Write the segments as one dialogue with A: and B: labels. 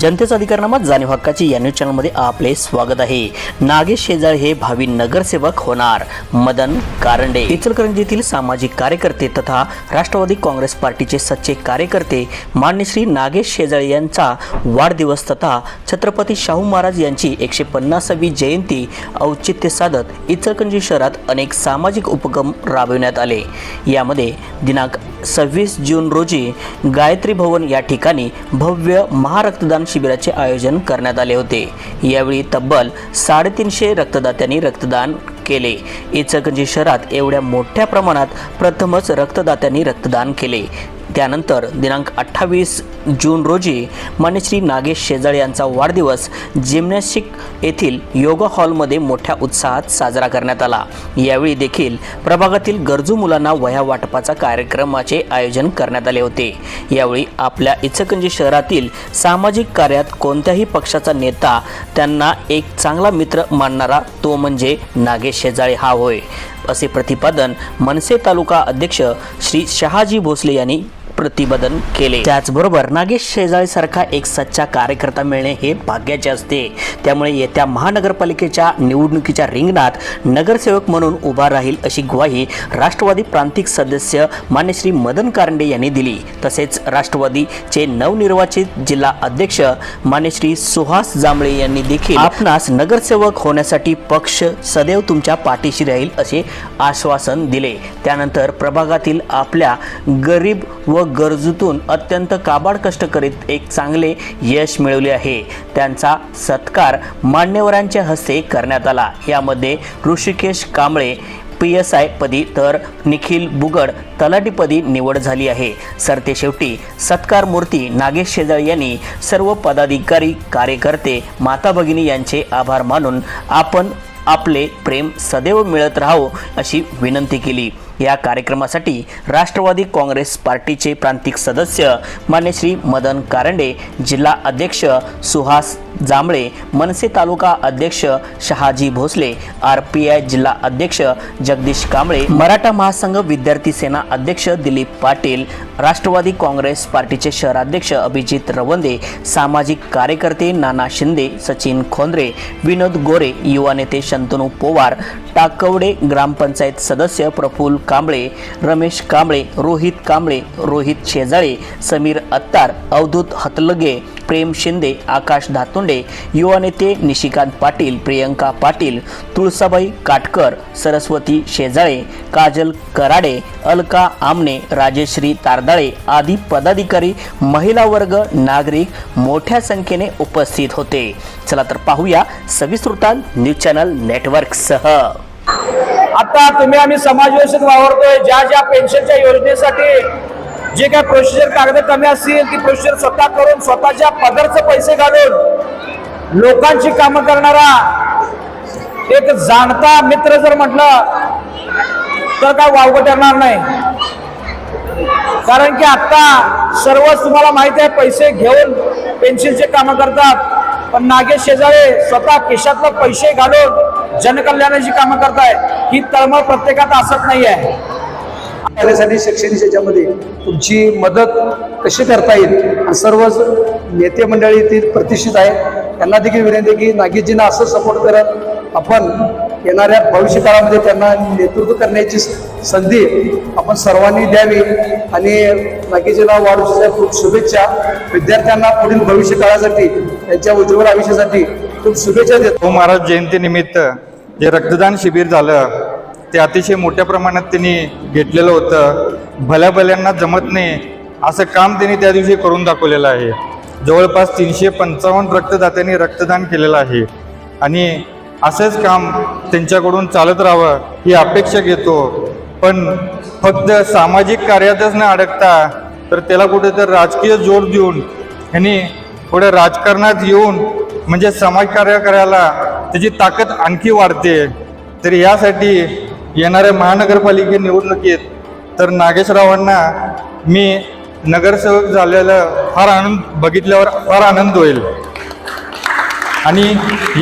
A: जनतेचा अधिकारनामा जाणीव हक्काची या न्यूज चॅनलमध्ये आपले स्वागत आहे. नागेश शेजाळ हे भावी नगरसेवक होणार. मदन कारंडे. इचलकरंजीतील सामाजिक कार्यकर्ते तथा राष्ट्रवादी काँग्रेस पार्टीचे सच्चे कार्यकर्ते मान्य श्री नागेश शेजाळ यांचा वाढदिवस तथा छत्रपती शाहू महाराज यांची एकशे पन्नासावी जयंती औचित्य साधत इचलकरंजी शहरात अनेक सामाजिक उपक्रम राबविण्यात आले. यामध्ये दिनांक सव्वीस जून रोजी गायत्री भवन या ठिकाणी भव्य महारक्तदान शिबिराचे आयोजन करण्यात आले होते. यावेळी तब्बल साडेतीनशे रक्तदात्यांनी रक्तदान केले. इचकंजी शहरात एवढ्या मोठ्या प्रमाणात प्रथमच रक्तदात्यांनी रक्तदान केले. त्यानंतर दिनांक अठ्ठावीस जून रोजी मान्यश्री नागेश शेजाळे यांचा वाढदिवस जिम्नॅस्टिक येथील योगा हॉलमध्ये मोठ्या उत्साहात साजरा करण्यात आला. यावेळी देखील प्रभागातील गरजू मुलांना वह्या वाटपाचा कार्यक्रमाचे आयोजन करण्यात आले होते. यावेळी आपल्या इचकंजी शहरातील सामाजिक कार्यात कोणत्याही पक्षाचा नेता त्यांना एक चांगला मित्र मानणारा तो म्हणजे नागेश शेजाळे हा होय. असे प्रतिपादन मनसे तालुका अध्यक्ष श्री शहाजी भोसले यांनी प्रतिपादन केले. त्याचबरोबर नागेश शेजाळीसारखा एक सच्चा कार्यकर्ता मिळणे हे भाग्याचे असते. त्यामुळे येत्या महानगरपालिकेच्या निवडणुकीच्या रिंगणात नगरसेवक म्हणून उभा राहील अशी ग्वाही राष्ट्रवादी प्रांतिक सदस्य मान्य श्री मदन कारंडे यांनी दिली. तसेच राष्ट्रवादीचे नवनिर्वाचित जिल्हा अध्यक्ष मान्य श्री सुहास जांभळे यांनी देखील आपणास नगरसेवक होण्यासाठी पक्ष सदैव तुमच्या पाठीशी राहील असे आश्वासन दिले. त्यानंतर प्रभागातील आपल्या गरीब व गरजूतून अत्यंत काबाड कष्ट करीत एक चांगले यश मिळवले आहे. त्यांचा सत्कार मान्यवरांच्या हस्ते करण्यात आला. यामध्ये Rishikesh Kamble P S I पदी तर निखिल बुगड तलाटीपदी निवड झाली आहे. सरते शेवटी सत्कार मूर्ती नागेश शेजाळ यांनी सर्व पदाधिकारी कार्यकर्ते माता भगिनी यांचे आभार मानून आपण आपले प्रेम सदैव मिळत राहावं अशी विनंती केली. या कार्यक्रमासाठी राष्ट्रवादी काँग्रेस पार्टीचे प्रांतिक सदस्य मान्य श्री मदन कारंडे जिल्हा अध्यक्ष सुहास जांभळे मनसे तालुका अध्यक्ष Shahaji Bhosale R P I जिल्हा अध्यक्ष जगदीश कांबळे मराठा महासंघ विद्यार्थी सेना अध्यक्ष दिलीप पाटील राष्ट्रवादी काँग्रेस पार्टीचे शहराध्यक्ष अभिजित रवंदे सामाजिक कार्यकर्ते नाना शिंदे सचिन खोंद्रे विनोद गोरे युवा नेते शंतनू पोवार टाकवडे ग्रामपंचायत सदस्य प्रफुल्ल कांबळे रमेश कांबळे रोहित कांबळे रोहित शेजाळे समीर अत्तार अवधूत हतलगे प्रेम शिंदे आकाश धातुंडे युवा नेते निशिकांत पाटील प्रियंका पाटील तुळसाबाई काटकर सरस्वती शेजाळे काजल कराडे अलका आमने राजेश्री तारदाळे आदी पदाधिकारी महिला वर्ग नागरिक मोठ्या संख्येने उपस्थित होते. चला तर पाहूया सविस्तृता न्यूज चॅनल नेटवर्कसह.
B: आता तुम्ही आम्ही समाज वावरतोय. ज्या ज्या पेन्शनच्या योजनेसाठी जे काय प्रोसिजर कागद कमी असतील ती प्रोसिजर स्वतः करून स्वतःच्या पदरचे पैसे घालून लोकांची कामं करणारा एक जाणता मित्र जर म्हटलं तर काय वावगं ठरणार नाही. कारण की आता सर्वच तुम्हाला माहिती आहे पैसे घेऊन पेन्शनचे कामं करतात. पण नागेश शेजारे स्वतः केशातला पैसे घालून जनकल्याणाची कामं करताय. ही तळमळ प्रत्येकात असत नाही आहे
C: करण्यासाठी शैक्षणिक याच्यामध्ये तुमची मदत कशी करता येईल? आणि सर्वच नेते मंडळी ती प्रतिष्ठित आहे त्यांना देखील विनंती आहे की नागेशजींना असं सपोर्ट करत आपण येणाऱ्या भविष्य काळामध्ये त्यांना नेतृत्व करण्याची संधी आपण सर्वांनी द्यावी. आणि नागेशजीला वाढूच्या खूप शुभेच्छा. विद्यार्थ्यांना पुढील भविष्य काळासाठी त्यांच्या उज्ज्वल आयुष्यासाठी खूप शुभेच्छा देतो.
D: हो, महाराज जयंतीनिमित्त जे रक्तदान शिबिर झालं ते अतिशय मोठ्या प्रमाणात त्यांनी घेतलेलं होतं. भल्या भल्यांना जमत नाही असं काम त्यांनी त्या दिवशी करून दाखवलेलं आहे. जवळपास तीनशे पंचावन्न रक्तदात्यांनी रक्तदान केलेलं आहे. आणि असंच काम त्यांच्याकडून चालत राहावं ही अपेक्षा घेतो. पण फक्त सामाजिक कार्यातच न अडकता तर त्याला कुठेतरी राजकीय जोड देऊन ह्यांनी पुढे राजकारणात येऊन म्हणजे समाजकार्य करायला त्याची ताकद आणखी वाढते. तर यासाठी येणाऱ्या महानगरपालिके निवडणुकीत तर नागेशरावांना मी नगरसेवक झालेलं फार आनंद बघितल्यावर फार आनंद होईल. आणि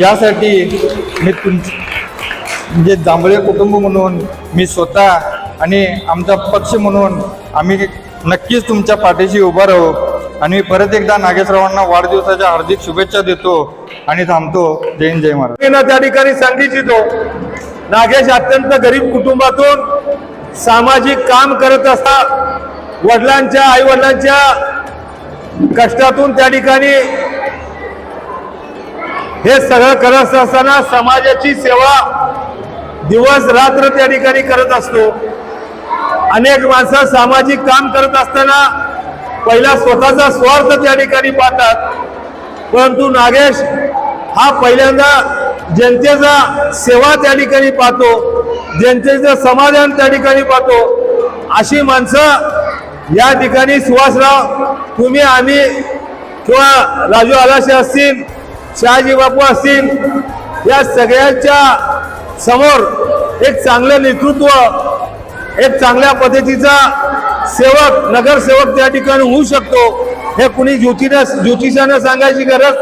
D: यासाठी मी तुमची म्हणजे जांभळे कुटुंब म्हणून मी स्वतः आणि आमचा पक्ष म्हणून आम्ही नक्कीच तुमच्या पाठीशी उभा राहू. आणि मी परत एकदा नागेशरावांना वाढदिवसाच्या हार्दिक शुभेच्छा देतो आणि थांबतो. जय हिंद जय महाराज
B: मी ना त्या ठिकाणी सांगू इच्छितो. नागेश अत्यंत गरीब कुटुंबातून सामाजिक काम करत असतात. वडिलांच्या आई वडिलांच्या कष्टातून त्या ठिकाणी हे सगळं करत असताना समाजाची सेवा दिवस रात्र त्या ठिकाणी करत असतो. अनेक माणसं सामाजिक काम करत असताना पहिला स्वतःचा स्वार्थ त्या ठिकाणी पाहतात. परंतु नागेश हा पहिल्यांदा जनतेचा सेवा त्या ठिकाणी पाहतो. जनतेचं समाधान त्या ठिकाणी पाहतो. अशी माणसं या ठिकाणी सुहासराव तुम्ही आम्ही किंवा राजू आलाशे असतील शहाजी बापू असतील या सगळ्यांच्या समोर एक चांगलं नेतृत्व एक चांगल्या पद्धतीचा सेवक नगरसेवक त्या ठिकाणी होऊ शकतो. हे कुणी ज्योतिष ज्योतिषानं सांगायची गरज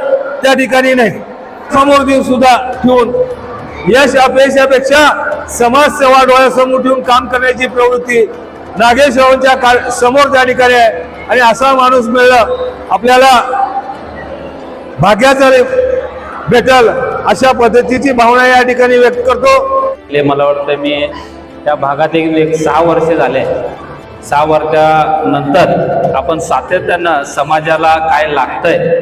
B: त्या ठिकाणी नाही. समोर देऊन सुद्धा ठेवून यश अपयशापेक्षा समाजसेवा डोळ्यासमोर ठेवून काम करण्याची प्रवृत्ती नागेशरावांच्या का- समोर त्या ठिकाणी आहे. आणि असा माणूस मिळलं आपल्याला भाग्याचं भेटल अशा पद्धतीची भावना या ठिकाणी व्यक्त करतो.
E: मला वाटतं मी त्या भागात एक एक सहा वर्षे झाले. सहा वर्षानंतर आपण सातत्यानं समाजाला काय लागतंय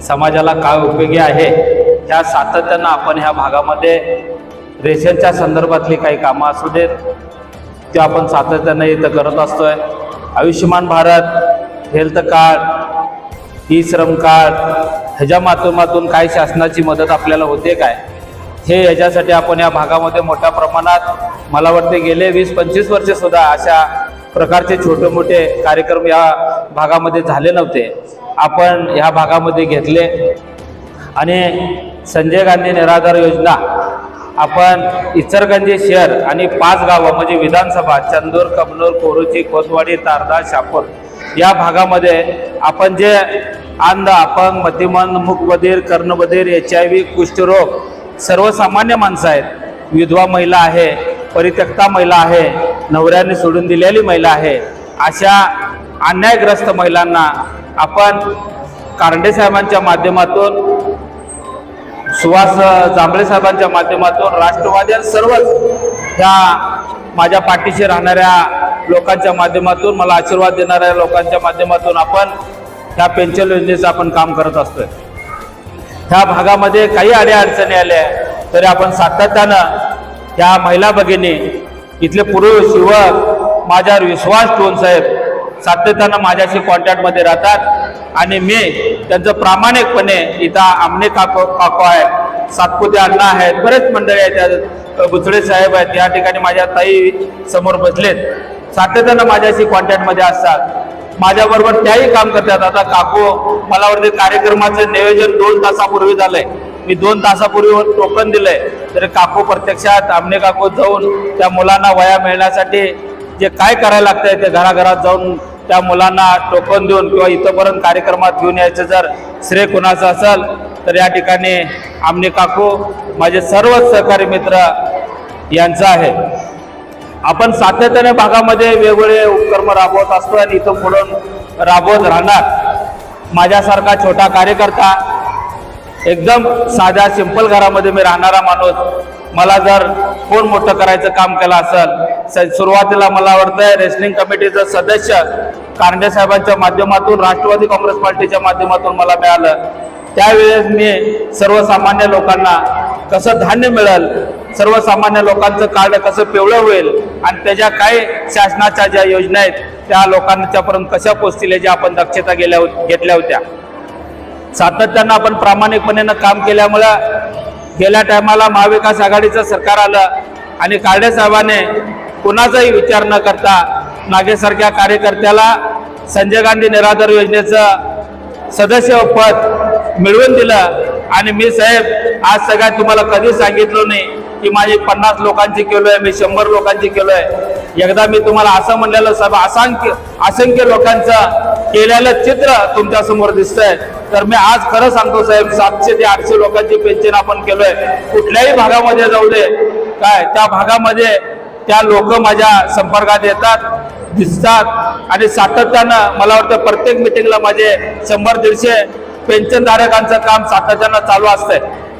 E: समाजाला काय उपयोगी आहे ह्या सातत्यानं आपण ह्या भागामध्ये रेशनच्या संदर्भातली काही कामं असू देत ते आपण सातत्यानं इथं करत असतोय. Ayushman Bharat health card E Shram card ह्याच्या माध्यमातून काय शासनाची मदत आपल्याला होते काय हे याच्यासाठी आपण या भागामध्ये मोठ्या प्रमाणात मला वाटते गेले वीस पंचवीस वर्षे सुद्धा अशा प्रकारचे छोटे मोठे कार्यक्रम या भागामध्ये झाले नव्हते. आपण ह्या भागामध्ये घेतले. आणि संजय गांधी निराधार योजना आपण इचरगंजी शहर आणि पाच गावं म्हणजे विधानसभा चंदूर कमनूर कोरुची कोतवाडी तारदा शापूर या भागामध्ये आपण जे अंध अपंग मतिमंद मुखबधीर कर्णबधीर एच आय व्ही कुष्ठरोग सर्वसामान्य माणसं आहेत. विधवा महिला आहे परित्यक्ता महिला आहे नवऱ्याने सोडून दिलेली महिला आहे. अशा अन्यायग्रस्त महिलांना आपण कारंडे साहेबांच्या माध्यमातून सुहास जांभळे साहेबांच्या माध्यमातून राष्ट्रवादी सर्वच ह्या माझ्या पाठीशी राहणाऱ्या लोकांच्या माध्यमातून मला आशीर्वाद देणाऱ्या लोकांच्या माध्यमातून आपण ह्या पेन्शन योजनेचं आपण काम करत असतोय. ह्या भागामध्ये काही अडीअडचणी आल्या तरी आपण सातत्यानं त्या महिला भगिनी इथले पुरुष युवक माझ्यावर विश्वास ठेवून साहेब सातत्यानं माझ्याशी कॉन्टॅक्टमध्ये राहतात. आणि मी त्यांचं प्रामाणिकपणे इथं आमने काको काको आहेत सातपुते अण्णा आहेत बरेच मंडळी आहेत त्या बुचडे साहेब आहेत या ठिकाणी माझ्या ताई समोर बसलेत. सातत्यानं माझ्याशी कॉन्टॅक्टमध्ये असतात. माझ्याबरोबर त्याही काम करतात. आता काको मला वाटते कार्यक्रमाचं नियोजन दोन तासापूर्वी झालंय. मी दोन तासापूर्वी टोकन दिलंय. तरी काकू प्रत्यक्षात आमने काकू जाऊन त्या मुलांना वया मिळण्यासाठी जे काय करायला लागतंय ते घराघरात जाऊन त्या मुलांना टोकन देऊन किंवा इथंपर्यंत कार्यक्रमात घेऊन यायचं जर श्रेय कुणाचं असेल तर या ठिकाणी आमने काकू माझे सर्वच सहकारी मित्र यांचं आहे. आपण सातत्याने भागामध्ये वेगवेगळे उपक्रम राबवत असतो आणि इथं पुढून राबवत राहणार. माझ्यासारखा छोटा कार्यकर्ता एकदम साध्या सिंपल घरामध्ये मी राहणारा माणूस. मला जर कोण मोठं करायचं काम केलं असेल स- सुरुवातीला मला वाटतंय रेसलिंग कमिटीचं सदस्य. कारंडे साहेबांच्या माध्यमातून राष्ट्रवादी काँग्रेस पार्टीच्या माध्यमातून मला मिळालं. त्यावेळेस मी सर्वसामान्य लोकांना कसं धान्य मिळेल सर्वसामान्य लोकांचं कार्ड कसं पिवळं होईल आणि त्याच्या काय शासनाच्या ज्या योजना आहेत त्या लोकांच्यापर्यंत कशा पोचतील याची आपण दक्षता गेल्या घेतल्या होत्या. सातत्यानं आपण प्रामाणिकपणे काम केल्यामुळं गेल्या टायमाला महाविकास आघाडीचं सरकार आलं आणि काळडे साहेबाने कुणाचाही विचार न करता नागेसारख्या कार्यकर्त्याला संजय गांधी निराधार योजनेचं सदस्य पद मिळवून दिलं. आणि मी साहेब आज सगळ्यात तुम्हाला कधी सांगितलं नाही की माझी पन्नास लोकांची केलो आहे मी शंभर लोकांची केलो आहे एकदा मी तुम्हाला असं म्हणलेलं साहेब असंख्य असंख्य लोकांचं केलेलं चित्र तुमच्यासमोर दिसतंय. तर मी आज खरं सांगतो साहेब सातशे ते आठशे लोकांची पेन्शन आपण केलोय. कुठल्याही भागामध्ये जाऊ दे. काय? त्या भागामध्ये त्या लोक माझ्या संपर्कात येतात दिसतात आणि सातत्यानं मला वाटतं प्रत्येक मिटिंगला माझे शंभर दीडशे पेन्शनधारकांचं काम सातत्यानं चालू असतंय.